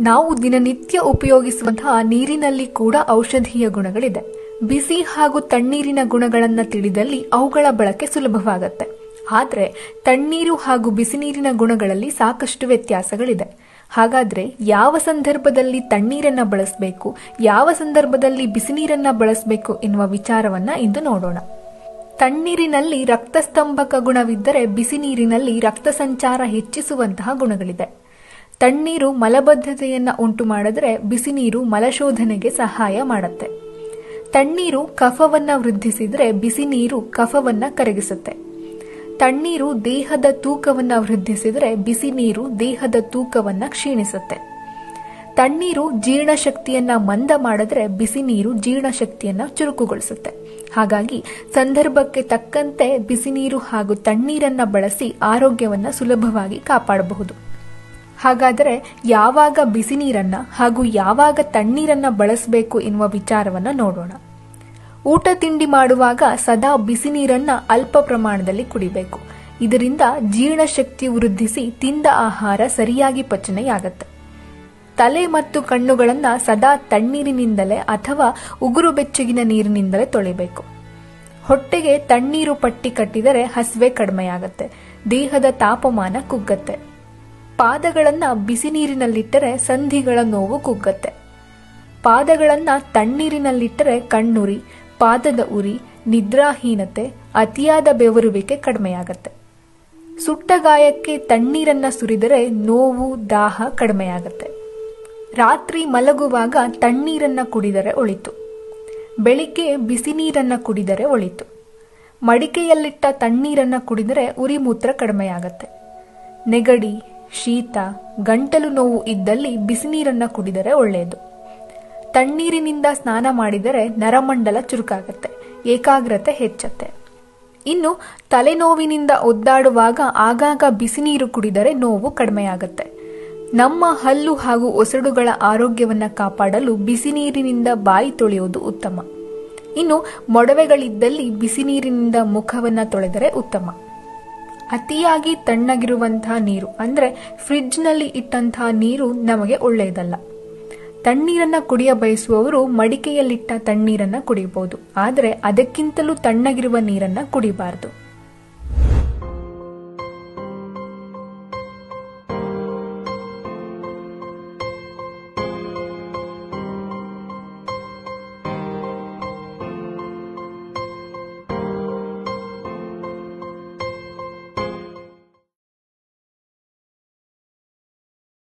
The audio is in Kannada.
ನಾವು ದಿನನಿತ್ಯ ಉಪಯೋಗಿಸುವಂತಹ ನೀರಿನಲ್ಲಿ ಕೂಡ ಔಷಧೀಯ ಗುಣಗಳಿದೆ. ಬಿಸಿ ಹಾಗೂ ತಣ್ಣೀರಿನ ಗುಣಗಳನ್ನು ತಿಳಿದಲ್ಲಿ ಅವುಗಳ ಬಳಕೆ ಸುಲಭವಾಗತ್ತೆ. ಆದರೆ ತಣ್ಣೀರು ಹಾಗೂ ಬಿಸಿ ನೀರಿನ ಗುಣಗಳಲ್ಲಿ ಸಾಕಷ್ಟು ವ್ಯತ್ಯಾಸಗಳಿದೆ. ಹಾಗಾದ್ರೆ ಯಾವ ಸಂದರ್ಭದಲ್ಲಿ ತಣ್ಣೀರನ್ನ ಬಳಸಬೇಕು, ಯಾವ ಸಂದರ್ಭದಲ್ಲಿ ಬಿಸಿ ನೀರನ್ನ ಬಳಸಬೇಕು ಎನ್ನುವ ವಿಚಾರವನ್ನ ಇಂದು ನೋಡೋಣ. ತಣ್ಣೀರಿನಲ್ಲಿ ರಕ್ತಸ್ತಂಭಕ ಗುಣವಿದ್ದರೆ ಬಿಸಿ ನೀರಿನಲ್ಲಿ ರಕ್ತ ಸಂಚಾರ ಹೆಚ್ಚಿಸುವಂತಹ ಗುಣಗಳಿದೆ. ತಣ್ಣೀರು ಮಲಬದ್ಧತೆಯನ್ನು ಉಂಟು ಮಾಡಿದ್ರೆ ಬಿಸಿ ನೀರು ಮಲಶೋಧನೆಗೆ ಸಹಾಯ ಮಾಡುತ್ತೆ. ತಣ್ಣೀರು ಕಫವನ್ನ ವೃದ್ಧಿಸಿದ್ರೆ ಬಿಸಿ ನೀರು ಕಫವನ್ನ ಕರಗಿಸುತ್ತೆ. ತಣ್ಣೀರು ದೇಹದ ತೂಕವನ್ನ ವೃದ್ಧಿಸಿದರೆ ಬಿಸಿ ನೀರು ದೇಹದ ತೂಕವನ್ನ ಕ್ಷೀಣಿಸುತ್ತೆ. ತಣ್ಣೀರು ಜೀರ್ಣಶಕ್ತಿಯನ್ನ ಮಂದ ಮಾಡಿದ್ರೆ ಬಿಸಿ ನೀರು ಜೀರ್ಣಶಕ್ತಿಯನ್ನ ಚುರುಕುಗೊಳಿಸುತ್ತೆ. ಹಾಗಾಗಿ ಸಂದರ್ಭಕ್ಕೆ ತಕ್ಕಂತೆ ಬಿಸಿ ನೀರು ಹಾಗೂ ತಣ್ಣೀರನ್ನ ಬಳಸಿ ಆರೋಗ್ಯವನ್ನ ಸುಲಭವಾಗಿ ಕಾಪಾಡಬಹುದು. ಹಾಗಾದರೆ ಯಾವಾಗ ಬಿಸಿ ನೀರನ್ನ ಹಾಗೂ ಯಾವಾಗ ತಣ್ಣೀರನ್ನ ಬಳಸಬೇಕು ಎನ್ನುವ ವಿಚಾರವನ್ನ ನೋಡೋಣ. ಊಟ ತಿಂಡಿ ಮಾಡುವಾಗ ಸದಾ ಬಿಸಿ ನೀರನ್ನ ಅಲ್ಪ ಪ್ರಮಾಣದಲ್ಲಿ ಕುಡಿಬೇಕು. ಇದರಿಂದ ಜೀರ್ಣಶಕ್ತಿ ವೃದ್ಧಿಸಿ ತಿಂದ ಆಹಾರ ಸರಿಯಾಗಿ ಪಚನೆಯಾಗತ್ತೆ. ತಲೆ ಮತ್ತು ಕಣ್ಣುಗಳನ್ನ ಸದಾ ತಣ್ಣೀರಿನಿಂದಲೇ ಅಥವಾ ಉಗುರು ಬೆಚ್ಚಗಿನ ನೀರಿನಿಂದಲೇ ತೊಳಿಬೇಕು. ಹೊಟ್ಟೆಗೆ ತಣ್ಣೀರು ಪಟ್ಟಿ ಕಟ್ಟಿದರೆ ಹಸಿವೆ ಕಡಿಮೆಯಾಗತ್ತೆ. ದೇಹದ ತಾಪಮಾನ ಕುಗ್ಗತ್ತೆ. ಪಾದಗಳನ್ನ ಬಿಸಿ ನೀರಿನಲ್ಲಿಟ್ಟರೆ ಸಂಧಿಗಳ ನೋವು ಕುಗ್ಗತ್ತೆ. ಪಾದಗಳನ್ನ ತಣ್ಣೀರಿನಲ್ಲಿಟ್ಟರೆ ಕಣ್ಣುರಿ, ಪಾದದ ಉರಿ, ನಿದ್ರಾಹೀನತೆ, ಅತಿಯಾದ ಬೆವರುವಿಕೆ ಕಡಿಮೆಯಾಗತ್ತೆ. ಸುಟ್ಟ ಗಾಯಕ್ಕೆ ತಣ್ಣೀರನ್ನ ಸುರಿದರೆ ನೋವು, ದಾಹ ಕಡಿಮೆಯಾಗತ್ತೆ. ರಾತ್ರಿ ಮಲಗುವಾಗ ತಣ್ಣೀರನ್ನ ಕುಡಿದರೆ ಒಳಿತು. ಬೆಳಿಗ್ಗೆ ಬಿಸಿ ನೀರನ್ನ ಕುಡಿದರೆ ಒಳಿತು. ಮಡಿಕೆಯಲ್ಲಿಟ್ಟ ತಣ್ಣೀರನ್ನ ಕುಡಿದರೆ ಉರಿ ಮೂತ್ರ ಕಡಿಮೆಯಾಗತ್ತೆ. ನೆಗಡಿ ಶೀತ, ಗಂಟಲು ನೋವು ಇದ್ದಲ್ಲಿ ಬಿಸಿ ನೀರನ್ನ ಕುಡಿದರೆ ಒಳ್ಳೆಯದು ತಣ್ಣೀರಿನಿಂದ ಸ್ನಾನ ಮಾಡಿದರೆ ನರಮಂಡಲ ಚುರುಕಾಗತ್ತೆ, ಏಕಾಗ್ರತೆ ಹೆಚ್ಚತ್ತೆ. ಇನ್ನು ತಲೆನೋವಿನಿಂದ ಒದ್ದಾಡುವಾಗ ಆಗಾಗ ಬಿಸಿ ನೀರು ಕುಡಿದರೆ ನೋವು ಕಡಿಮೆಯಾಗತ್ತೆ. ನಮ್ಮ ಹಲ್ಲು ಹಾಗೂ ಒಸಡುಗಳ ಆರೋಗ್ಯವನ್ನ ಕಾಪಾಡಲು ಬಿಸಿ ನೀರಿನಿಂದ ಬಾಯಿ ತೊಳೆಯುವುದು ಉತ್ತಮ. ಇನ್ನು ಮೊಡವೆಗಳಿದ್ದಲ್ಲಿ ಬಿಸಿ ನೀರಿನಿಂದ ಮುಖವನ್ನ ತೊಳೆದರೆ ಉತ್ತಮ. ಅತಿಯಾಗಿ ತಣ್ಣಗಿರುವಂತಹ ನೀರು, ಅಂದ್ರೆ ಫ್ರಿಡ್ಜ್ನಲ್ಲಿ ಇಟ್ಟಂತಹ ನೀರು ನಮಗೆ ಒಳ್ಳೆಯದಲ್ಲ. ತಣ್ಣೀರನ್ನ ಕುಡಿಯ ಬಯಸುವವರು ಮಡಿಕೆಯಲ್ಲಿಟ್ಟ ತಣ್ಣೀರನ್ನ ಕುಡಿಯಬಹುದು. ಆದರೆ ಅದಕ್ಕಿಂತಲೂ ತಣ್ಣಗಿರುವ ನೀರನ್ನ ಕುಡಿಬಾರದು.